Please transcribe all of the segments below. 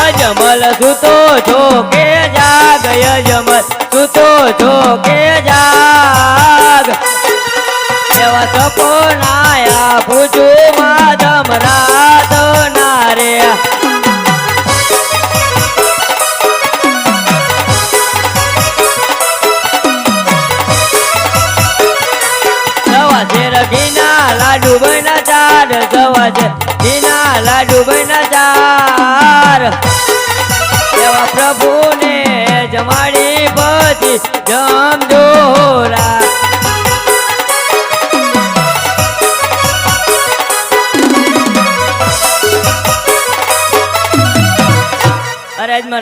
અજમલ સૂતો છો કે જાગ, અજમલ સૂતો છો કે જાગ. એવા સપનાયા પૂછું માધમ રાત ના રે સવા શેર ઘીના લાડુ બના ચાર સવાજ ઘીના લાડુ બના ચાર. પ્રભુને જમાડી પછી જમ જોરા.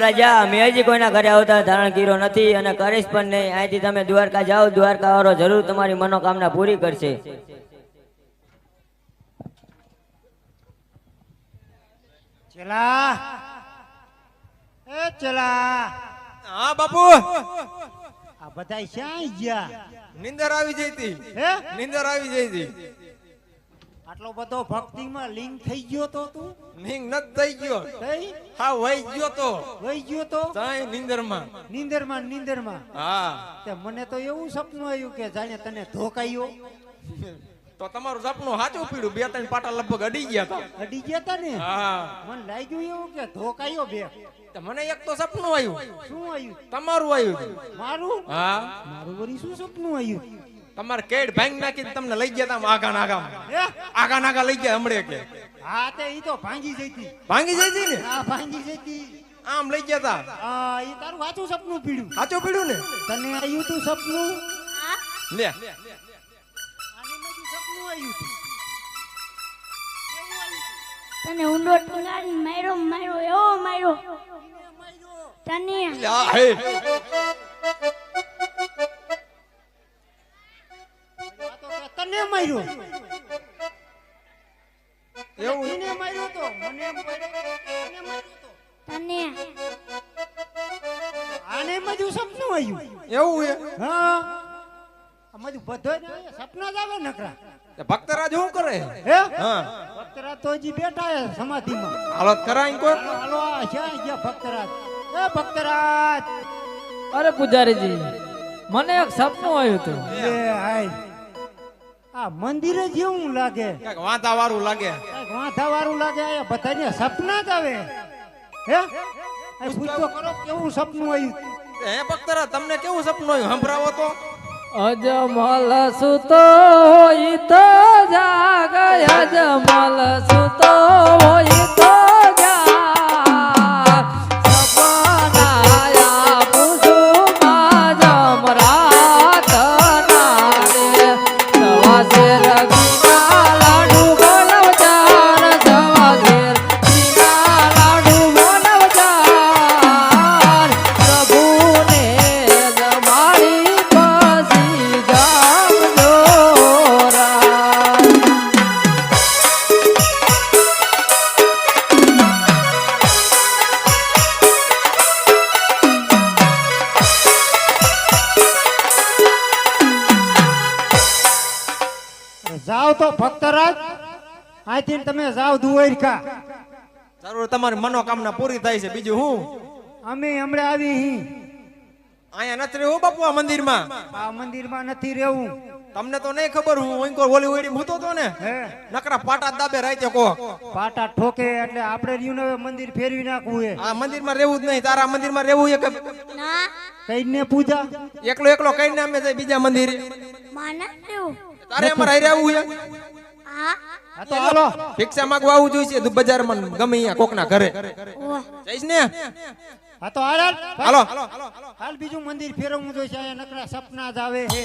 રાજા મેં હજી કોઈના ઘરે આવતા ધારણ કર્યો નથી અને કરીશ પણ નહીં. અહીંથી તમે દ્વારકા જાઓ દ્વારકા વાળો જરૂર તમારી મનોકામના પૂરી કરશે. ચલા ચલા હા બાપુ. આ બધા ક્યાં ગયા? નિંદર આવી જઈ હતી હે? નિંદર આવી જઈ હતી આટલો બધો ભક્તિમાં લિંગ થઈ ગયો તો તું? લિંગ ન થઈ ગયો. થઈ હા વહી ગયો તો. વહી ગયો તો? તાય નિંદરમાં. નિંદરમાં નિંદરમાં. હા. તે મને તો એવું સપનું આવ્યું કે જાણે તને ધોકાયો. તો તમારું સપનું સાચું પીડ્યું. બે ત્રણ પાટા લગભગ અડી ગયા હતા. અડી ગયા તા ને? હા. મને લાગ્યું એવું કે ધોકાયો બે. મને એક તો સપનું આવ્યું. શું આવ્યું? તમારું આવ્યું મારું? હા. મારું વરી શું સપનું આવ્યું? તમારે કેડ ભાંગ નાખીને તમને લઈ ગયા હતા આગા નાગા હે? આગા નાગા લઈ ગયા હમણે કે. હા તે ઈ તો ભાંગી જઈતી. ભાંગી જઈ હતી ને? હા ભાંગી જઈતી. આમ લઈ ગયા હતા હા ઈ તારું સાચું સપનું પીડ્યું. સાચું પીડ્યું ને? તને આવ્યું તું સપનું? લે. તને ઊંડો ટુંગાડી માર્યો માર્યો એવો માર્યો. તને તને માર્યો. એવું? એને માર્યો તો મને માર્યો તો. તને. આને મજુ સપનું આવ્યું. એવું હે? હા. આ બધું સપના જ આવે નકરા. ભક્તરાજ શું કરે? હે? ભક્તરાજ તો હજી બેઠા હે સમાધિમાં. હાલત કરાય કોઈ? હાલો હાલો આ ક્યાં ગયા ભક્તરાજ. એ ભક્તરાજ! અરે પૂજારીજી મને એક સપનું આવ્યું હતું. એ હાય. આ મંદિર જેવું લાગે. કાંઈક વાંધા વાળું લાગે. કાંઈક વાંધા વાળું લાગે આ બધાને સપના જ આવે. હે? આ પૂછતો કરો કેવું સપનું આવ્યું? હે ભક્તરાજ તમને કેવું સપનું આવ્યું? સંભળાવો તો. અજમલ સુતો હોય તો જાગ અજમલ સુતો હોય તો જાઓ તો ભક્તરાજ. આથી તમે જાઓ કા જરૂર તમારી મનોકામના પૂરી થાય છે. બીજું હું? અમે હમણાં આવી હી. અહીંયા નથી રહેવું બાપુ આ મંદિરમાં? આ મંદિરમાં નથી રહેવું. તમને તો નહીં ખબર હું ઓઈંકો ઓલી ઓઈડી મૂતો તો ને? નકરા પાટા જ દાબે રાતે કો પાટા ઠોકે એટલે આપણે રહ્યું ને હવે મંદિર ફેરવી નાખવું હે. આ મંદિરમાં રહેવું જ નહીં. તારા મંદિરમાં રહેવું એ કઈને પૂજા? એકલો એકલો કઈને અમે જાય બીજા મંદિર? માના દેવું તારે અમારે હારે આવવું છે? હા? હા તો હાલો. ભિક્ષા માંગવા આવું જોઈએ છે બજારમાં ગમે અહીંયા કોકના ઘરે. જઈશ ને? હા તો હાલ. હાલો. હાલ બીજું મંદિર ફેરવવું જોઈએ અહીંયા નકરા સપના જ આવે હે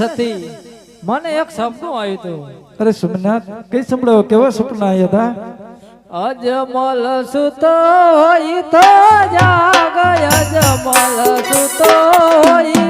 અરે સતી. મને એક સપનું આવ્યું હતું. અરે સોમનાથ કઈ સંભળાવો કેવા સપના આવ્યા હતા અજમલ સુતો હોય તો જાગ અજમલ સુતો હોય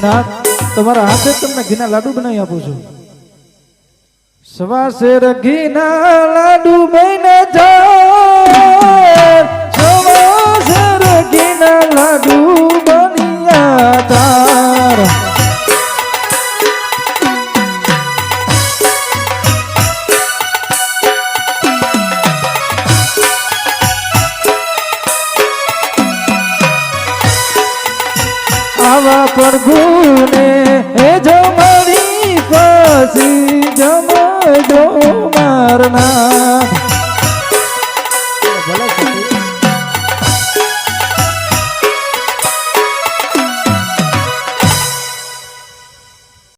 સોમનાથ તમારા હાથે તમને ઘીના લાડુ બનાવી આપું છું. સવાસેર ઘીના લાડુ બને જાય પછી જમજો મારના.